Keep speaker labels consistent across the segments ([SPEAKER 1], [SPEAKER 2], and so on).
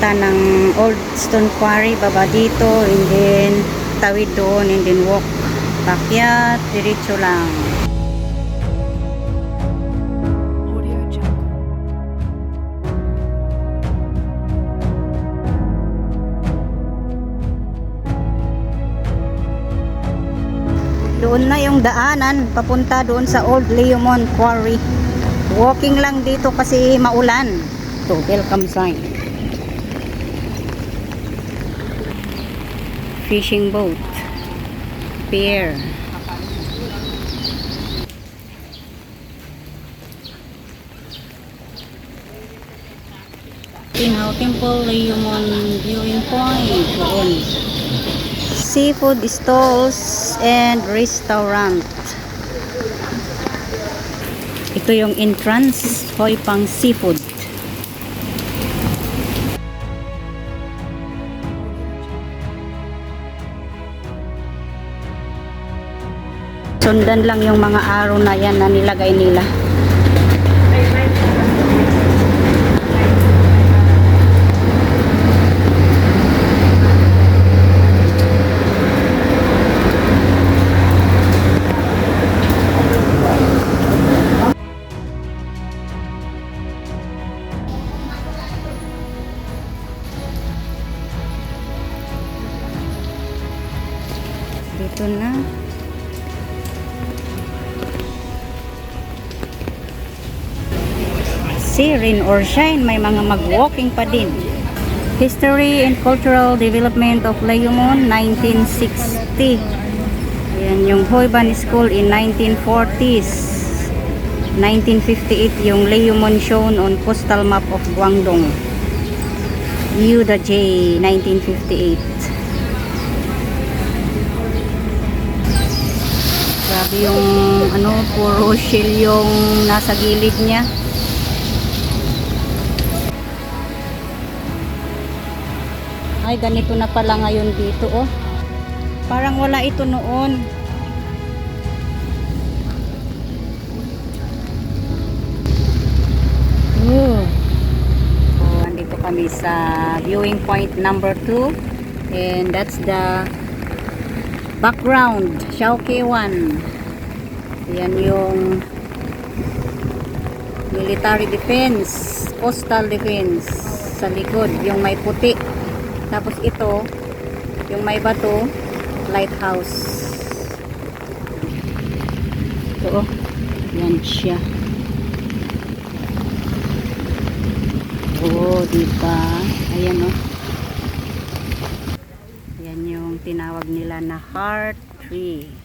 [SPEAKER 1] papunta ng Old Stone Quarry, baba dito, and then tawid doon, and then walk. Pakyat, diretso lang. Doon na yung daanan, papunta doon sa Old Leomon Quarry. Walking lang dito kasi maulan. To welcome sign. Fishing boat. Pier. Tinhaw Temple, Leomon Viewing Point. Doon seafood stalls and restaurant. Ito yung entrance, hoy pang seafood. Sundan lang yung mga araw na yan na nilagay nila. Dito na. See, rain or shine, may mga mag-walking pa din. History and Cultural Development of Layumon, 1960. Ayan, yung Hoyban School in 1940s. 1958, yung Layumon shown on postal map of Guangdong. Yuda J, 1958. Grabe yung ano, puro shell yung nasa gilid niya. Ay, ganito na pala ngayon dito, oh. Parang wala ito noon. Oh. So, kami sa viewing point number 2. And that's the background, Xiaoke 1. Yan yung military defense, coastal defense sa likod, yung may puti. Tapos ito, yung may bato, lighthouse. Ito, oh. yan siya. Oo, diba? Ayan, oh. Yan yung tinawag nila na heart tree.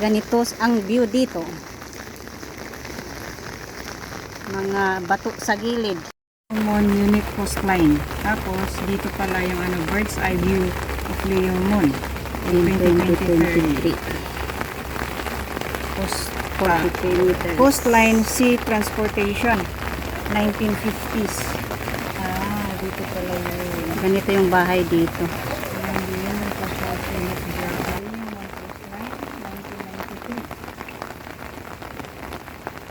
[SPEAKER 1] Ganito ang view dito. Mga bato sa gilid.
[SPEAKER 2] Leomon Unit Coastline. Tapos, dito pala yung ano, bird's eye view of Leomon.
[SPEAKER 1] In
[SPEAKER 2] 2023.
[SPEAKER 1] 2023.
[SPEAKER 2] Coast,
[SPEAKER 1] 43 meters.
[SPEAKER 2] coastline Sea Transportation. 1950s. Ah, dito pala yun.
[SPEAKER 1] Ganito yung bahay dito.
[SPEAKER 2] Ayan din yun, yung construction of Leomon Coastline,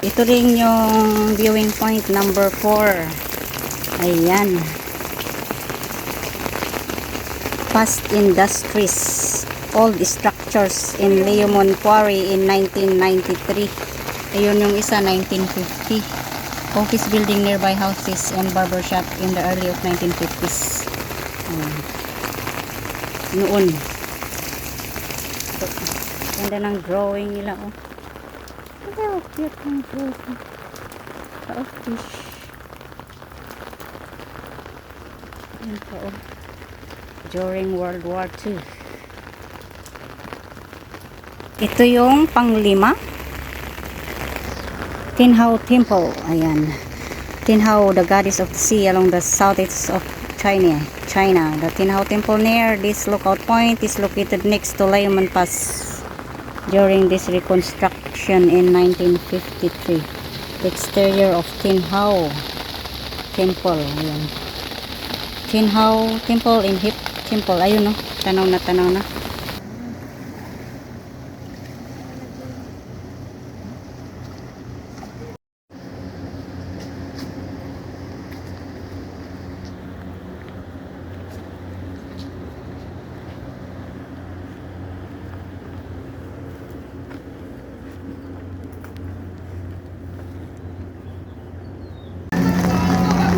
[SPEAKER 2] 1993.
[SPEAKER 1] Ito yung viewing point number 4. Ayan. Past Industries. Old structures in Leomon Quarry in 1993. Ayun yung isa, 1950. Office building nearby houses and barber shop in the early of 1950s. Ayan. Noon. Ganda ng drawing nila, oh. Cute drawing. Oh, fish. Yan pa, oh. During World War II. Ito yung panglima. Tinhao Temple. Ayan. Tinhao, the goddess of the sea along the southeast of China. China. The Tinhao Temple near this lookout point is located next to Layman Pass during this reconstruction in 1953. The exterior of Tinhao Temple. Ayan. Tinhao Temple in Hip Temple. Ayun no. Tanaw na tanaw na.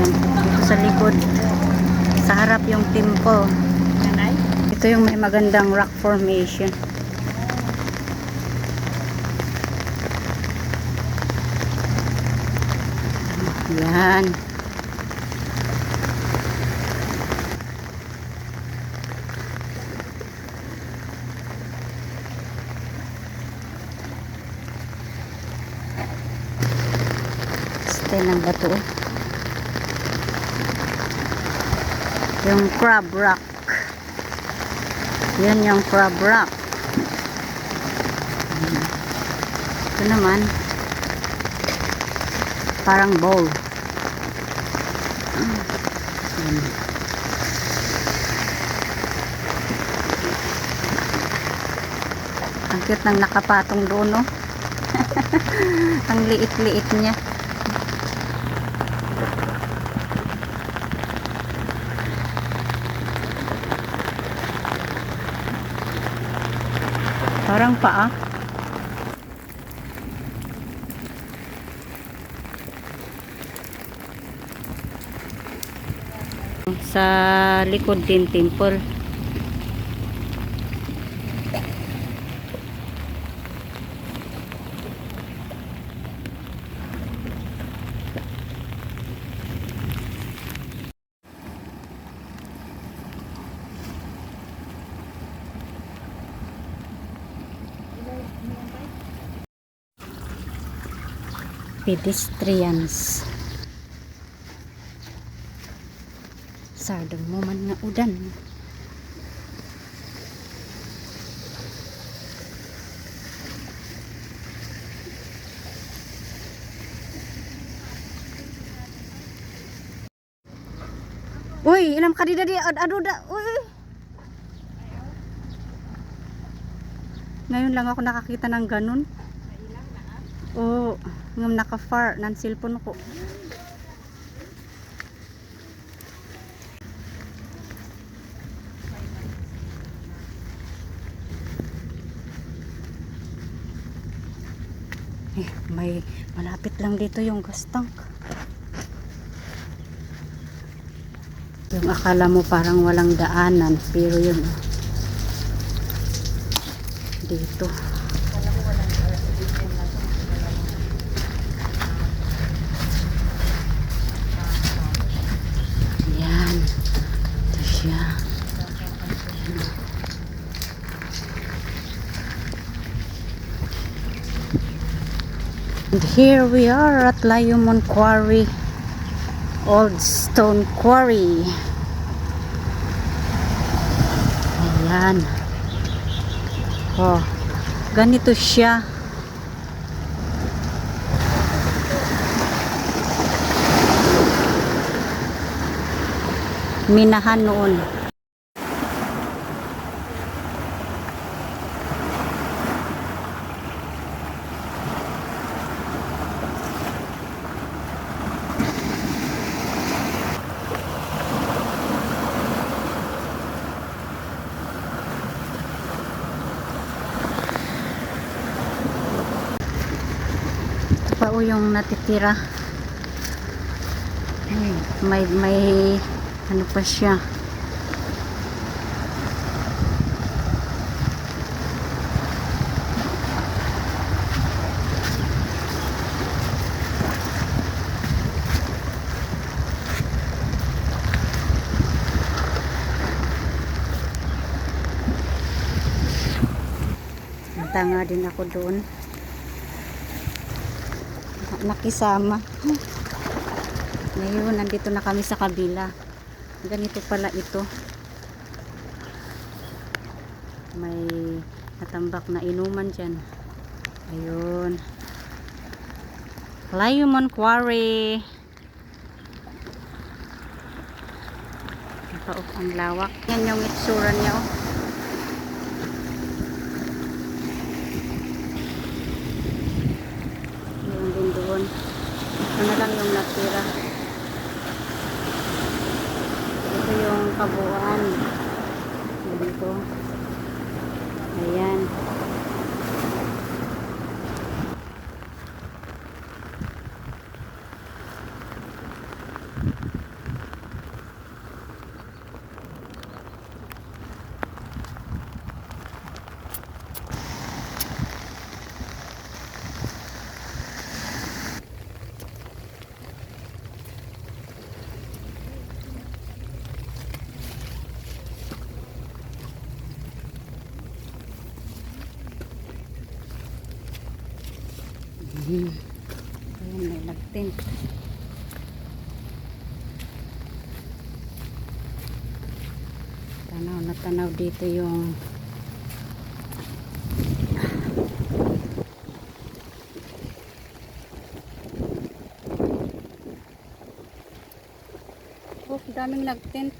[SPEAKER 1] sa likod. Sa harap yung temple. Ito yung may magandang rock formation. Yan. Style ng bato. oh. Yung crab rock. Yan yung crab rock. Ito naman, parang bowl. Ang cute ng nakapatong doon, no? Ang liit-liit niya. Parang paa. Sa likod din temple. Pedestrians. Sardang mo man nga udan. Uy, ilam ka di di ad ado da. Uy. Ngayon lang ako nakakita ng ganun. Oo, ngam naka-far nan cellphone ko. Eh, may malapit lang dito yung gas tank. Yung akala mo parang walang daanan, pero yun oh. dito. Yan. Ito siya. And here we are at Layumon Quarry. Old Stone Quarry. Ayan. Oh, ganito siya. minahan noon. Ito pa o yung natitira. Ay, May, may ano pa siya Tanga din ako doon. Nakisama. Ngayon, nandito na kami sa kabila. Ganito pala ito. May natambak na inuman dyan. Ayun. Layumon Quarry. Naka, oh, ang lawak. Yan yung itsura niya. Oh. Yun din doon. Ito na lang yung natira. Ito yung kabuuan. Ganito. Ayan. Mhm. Ayan, may nag-tent. Tanaw na tanaw dito yung Oh, daming nag-tent.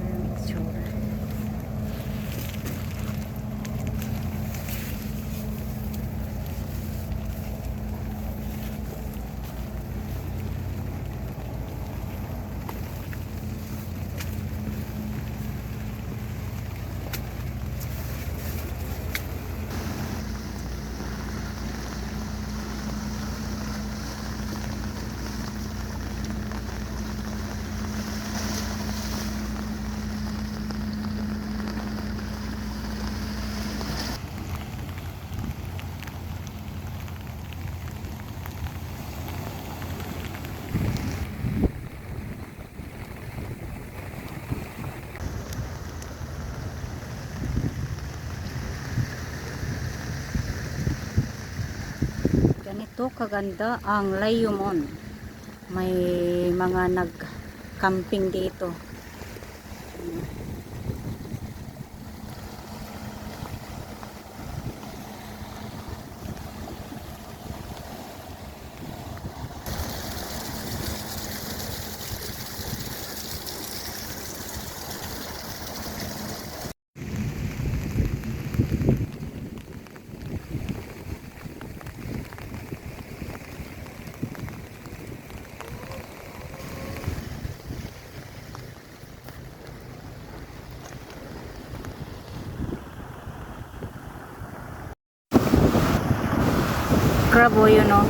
[SPEAKER 1] Ayan, itsura. Ganito kaganda ang Layumon. May mga nag-camping dito. Crab o yun o.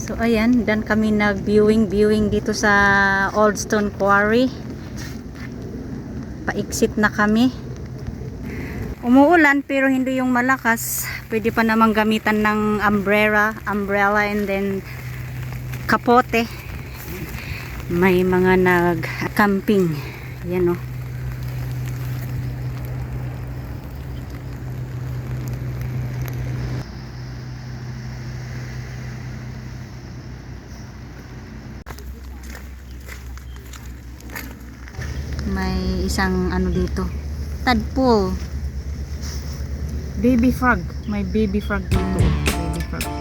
[SPEAKER 1] So ayan, dan kami nag-viewing viewing dito sa Old Stone Quarry. Paiksit na kami. Umuulan pero hindi yung malakas. Pwede pa namang gamitan ng umbrella, umbrella and then kapote. May mga nag-camping. Yan o. May isang ano dito. Tadpole.
[SPEAKER 2] Baby frog. May baby frog dito. Baby frog.